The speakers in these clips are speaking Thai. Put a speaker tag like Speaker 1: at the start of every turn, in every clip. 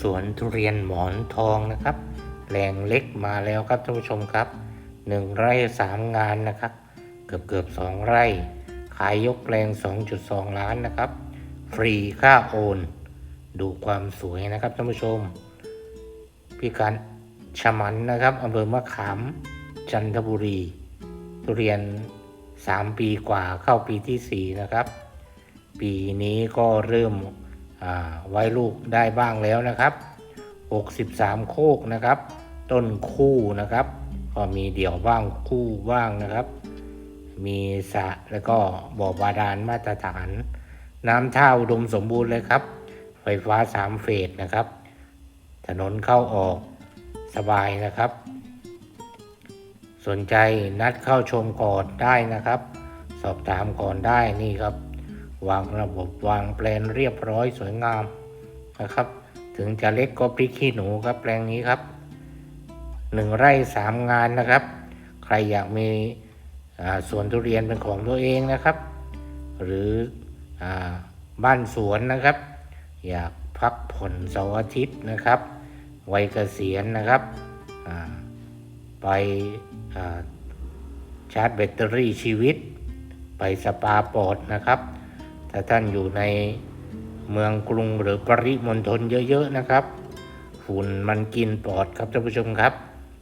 Speaker 1: สวนทุเรียนหมอนทองนะครับแปลงเล็กมาแล้วครับท่านผู้ชมครับหนึ่งไร่สามงานนะครับ เกือบเกือบสองไร่ ขายยกแปลง 2.2 ล้านนะครับ ฟรีค่าโอน ดูความสวยนะครับท่านผู้ชม พี่การชมันนะครับอำเภอมะขามจันทบุรี ทุเรียน 3 ปีกว่าเข้าปีที่ 4 นะครับ ปีนี้ก็เริ่ม ไว้ลูกได้บ้างแล้วนะครับ 63 โคกนะครับ ต้นคู่นะครับ ก็มีเดี่ยวบ้างคู่บ้างนะครับ มีสะแล้วก็บ่อบาดาลมาตรฐาน น้ำท่าอุดมสมบูรณ์เลยครับ ไฟฟ้าสามเฟสนะครับ ถนนเข้าออกสบายนะครับ สนใจนัดเข้าชมก่อนได้นะครับ สอบถามก่อนได้นี่ครับ วางระบบวางแปลนเรียบร้อยสวยงามนะครับ ถึงจะเล็กก็พริกขี้หนูครับแปลงนี้ครับหนึ่งไร่สามงานนะครับ ใครอยากมีสวนทุเรียนเป็นของตัวเองนะครับ หรืออบ้านสวนนะครับ อยากพักผ่อนเสาร์อาทิตย์นะครับวัยเกษียณนะครับไปชาร์จแบตเตอรี่ชีวิต ไปสปาปอดนะครับ ถ้าท่านอยู่ในเมืองกรุงหรือปริมณฑลเยอะๆนะครับ ฝุ่นมันกินปอดครับท่านผู้ชมครับ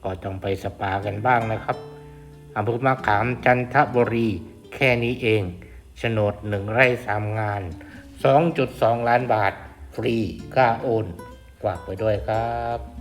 Speaker 1: ก็ต้องไปสปากันบ้างนะครับอำเภอมะขามจันทบุรีแค่นี้เองโฉนดหนึ่งไร่สามงาน 2.2 ล้านบาท ฟรีค่าโอนฝากไว้ด้วยครับ